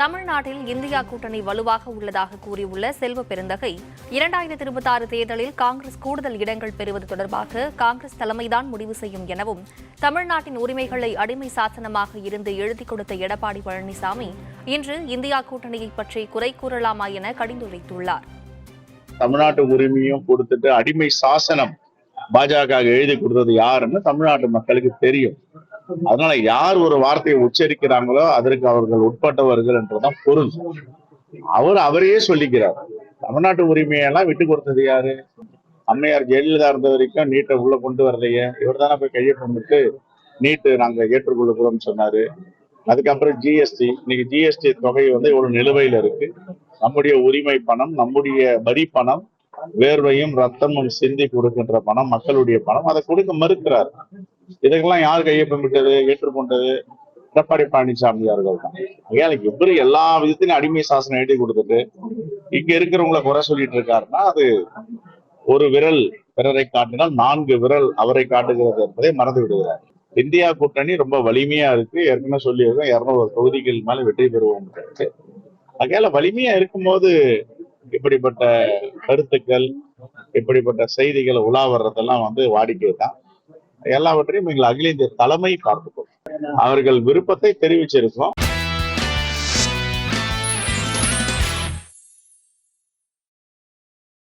தமிழ்நாட்டில் இந்தியா கூட்டணி வலுவாக உள்ளதாக கூறியுள்ள செல்வ பெருந்தகை இரண்டாயிரத்தி இருபத்தி ஆறு தேர்தலில் காங்கிரஸ் கூடுதல் இடங்கள் பெறுவது தொடர்பாக காங்கிரஸ் தலைமைதான் முடிவு செய்யும் எனவும் தமிழ்நாட்டின் உரிமைகளை அடிமை சாசனமாக இருந்து எழுதிக் கொடுத்த எடப்பாடி பழனிசாமி இன்று இந்தியா கூட்டணியை பற்றி குறை கூறலாமா என கடிந்துரைத்துள்ளார். தமிழ்நாட்டு உரிமையும் கொடுத்துட்டு அடிமை சாசனம் பாஜக எழுதி கொடுத்தது யாருன்னு தமிழ்நாட்டு மக்களுக்கு தெரியும். அதனால யார் ஒரு வார்த்தையை உச்சரிக்கிறாங்களோ அதற்கு அவர்கள் உட்பட்டவர்கள் என்றுதான் பொருள். அவர் அவரையே சொல்லிக்கிறார். தமிழ்நாட்டு உரிமையெல்லாம் விட்டு கொடுத்தது யாரு? அம்மையார் ஜெயலலிதா இருந்த வரைக்கும் நீட்டை உள்ள கொண்டு வரலையே. இவர் தானே போய் கையெழுத்து நீட்டு நாங்க ஏற்றுக்கொள்ளுகிறோம்னு சொன்னாரு. அதுக்கப்புறம் ஜிஎஸ்டி இன்னைக்கு ஜிஎஸ்டி தொகை வந்து இவ்வளவு நிலுவையில இருக்கு. நம்முடைய உரிமை பணம் நம்முடைய வரி பணம் வேர்வையும் ரத்தமும் சிந்தி கொடுக்கின்ற பணம் மக்களுடைய பணம். அதை கொடுக்க மறுக்கிறார். இதுக்கெல்லாம் யார் கையொப்பமிட்டது ஏற்றுக்கொண்டது எடப்பாடி பழனிசாமி அவர்கள் தான். ஐயா இவரு எல்லா விதத்திலையும் அடிமை சாசனம் எழுதி கொடுத்துட்டு இங்க இருக்கிறவங்கள குறை சொல்லிட்டு இருக்காருன்னா அது ஒரு விரல் பிறரை காட்டினால் நான்கு விரல் அவரை காட்டுகிறது என்பதை மறந்து விடுகிறார். இந்தியா கூட்டணி ரொம்ப வலிமையா இருக்கு. ஏற்கனவே சொல்லியிருக்கோம் இருநூறு தொகுதிகள் மேல வெற்றி பெறுவோம். அகையால வலிமையா இருக்கும்போது இப்படிப்பட்ட கருத்துக்கள் இப்படிப்பட்ட செய்திகள் உலா வர்றதெல்லாம் வந்து வாடிக்கை தான் எல்லாவற்றையும் எங்கள் அகில இந்திய தலைமை பார்த்துக்கும் அவர்கள் விருப்பத்தை தெரிவிச்சிருக்கோம்.